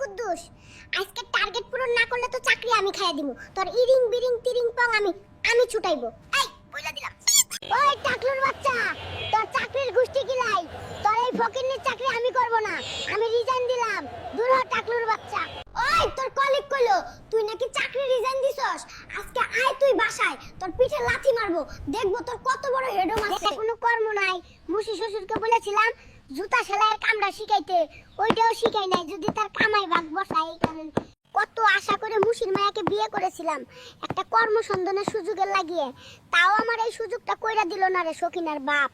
কুদ্দুস। আজকে টার্গেট পূরণ না করলে তো চাকরি আমি খাইয়া দিমু। তোর ইরিং বিরিং তিরিং পং আমি আমি ছুটাইবো। এই, বইলা দিলাম। ওই টাকলুর বাচ্চা, তোর চাকরির গুষ্টি কিলাই। তোর এই ফকিন্নির চাকরি আমি করব না। আমি রিজাইন দিলাম। দূর হ টাকলুর বাচ্চা। ওই, তোর কলিগ কইলো, তুই নাকি চাকরি রিজাইন দিছস? আজকে আয় তুই বাসায়, তোর পিঠে লাথি মারবো। দেখব তোর কত বড় হেডম আছে। কোনো কর্ম নাই। মুশি শ্বশুরকে বলেছিলাম জুতা সেলাইয়ের কামড়া শিখাইতে, ওইটাও শিখাই নাই, যদি তার কামাই ভাগ বসাই এই কত আশা করে মুশির মায়াকে বিয়ে করেছিলাম। একটা কর্মসন্ধানের সুযোগে লাগিয়ে। তাও আমার এই সুযোগটা কইরা দিল না রে সখিনার বাপ।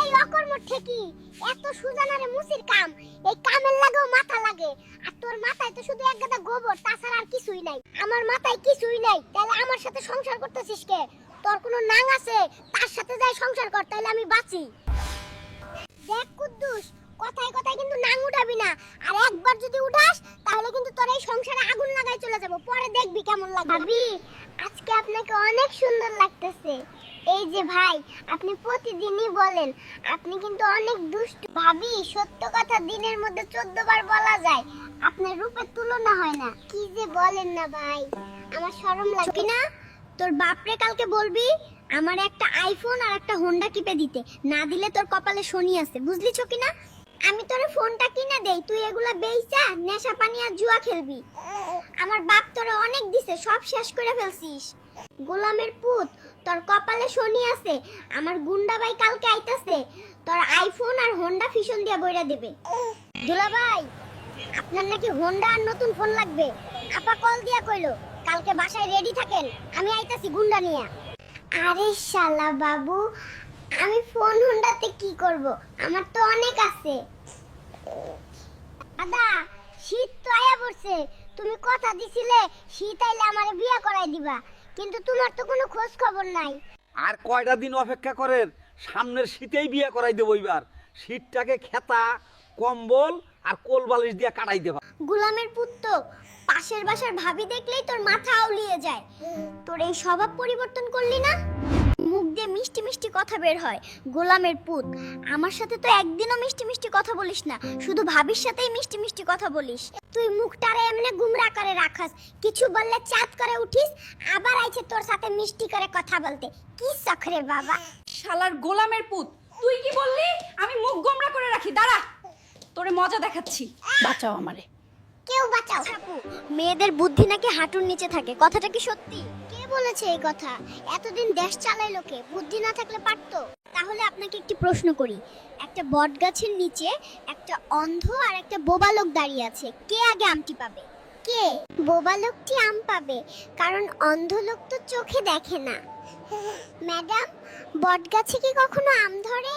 এই অকর্ম ঠিকই এত সুজানা রে মুসির কাম। এই কামের লাগেও মাথা লাগে। আর তোর মাথায় তো শুধু এক গাদা গোবর, তাছাড়া আর কিছুই নাই। আমার মাথায় কিছুই নাই। তাহলে আমার সাথে সংসার করতেছিস কে? তোর কোনো নাং আছে? তার সাথে যাই সংসার কর তাহলে আমি বাঁচি। দেখ কুদ্দুস, কথায় কথায় কিন্তু নাং উঠাবি না। আর একবার যদি উঠাস, তাহলে কিন্তু তোর এই সংসারে আগুন লাগাই চলে যাব। পরে দেখবি কেমন লাগবে ভাবি, আজকে আপনাকে অনেক সুন্দর লাগতেছে। এই যে ভাই, আপনি প্রতিদিনই বলেন, আপনি কিন্তু অনেক দুষ্ট। ভাবি, সত্য কথা দিনের মধ্যে চোদ্দ বার বলা যায়। আপনার রূপের তুলনা হয় না। কি যে বলেন না ভাই, আমার শরম লাগে না। তোর বাপরে কালকে বলবি আমার একটা আইফোন আর একটা হোন্ডা কিপে দিতে। না দিলে তোর কপালে শনি আছে বুঝলি কি না আমি তোর ফোনটা কিনে দেই, তুই এগুলা বেইচা, নেশা পানি আর জুয়া খেলবি। আমার বাপ তোরে অনেক দিছে, সব শেষ করে ফেলছিস। গোলামের পুত, তোর কপালে শনি আছে, আমার গুন্ডা ভাই কালকে আইতাছে, তোর আইফোন আর হোন্ডা ফিশন দিয়া বইরা দেবে। দুলা ভাই, আপনার নাকি হোন্ডা আর নতুন ফোন লাগবে? আপা কল দিয়া কইলো, কালকে বাসায় রেডি থাকেন, আমি আইতাছি গুন্ডা নিয়ে। আরে শালা বাবু, আমি ফোন হোন্ডাতে কি করব? আমার তো অনেক আছে। দাদা, শীত তো আয়া পড়ছে। তুমি কথা দিছিলে, শীত আইলে আমারে বিয়ে করাই দিবা। কিন্তু তোমার তো কোনো খোঁজ খবর নাই। আর কয়টা দিন অপেক্ষা করেন? সামনের শীতেই বিয়ে করাই দেবো এবার। শীতটাকে খেতা কম্বল আর কোল বালিশ দিয়ে কাটাই দেবা। গোলামের পুত্র পাশের বাসার ভাবি দেখলেই তোর মাথা আউলিয়ে যায়। তোর এই স্বভাব পরিবর্তন করলি না? মুখ দিয়ে মিষ্টি মিষ্টি কথা বের হয় গোলামের পুত। আমার সাথে তো একদিনও মিষ্টি মিষ্টি কথা বলিস না শুধু ভাবির সাথেই মিষ্টি মিষ্টি কথা বলিস। তুই মুখটারে এমনি গুমরা করে রাখাস কিছু বললে চাঁদ করে উঠিস আবার আইছে তোর সাথে মিষ্টি করে কথা বলতে। কি সখরে বাবা। শালার গোলামের পুত তুই কি বললি আমি মুখ গোমরা করে রাখি দাঁড়া তোরে মজা দেখাচ্ছি। বাঁচাও আমারে। কেউ বাঁচাও। মেয়েদের বুদ্ধি নাকি হাঁটুর নিচে থাকে কথাটা কি সত্যি? কে বলেছে এই কথা? এতদিন দেশ চালাইলো কে? বুদ্ধি না থাকলে পারতো? তাহলে আপনাকে একটি প্রশ্ন করি। একটা বট গাছের নিচে একটা অন্ধ আর একটা বোবা লোক দাঁড়িয়ে আছে। কে আগে আমটি পাবে? কে? বোবা লোকটি আম পাবে কারণ অন্ধ লোক তো চোখে দেখে না। ম্যাডাম বট গাছে কি কখনো আম ধরে?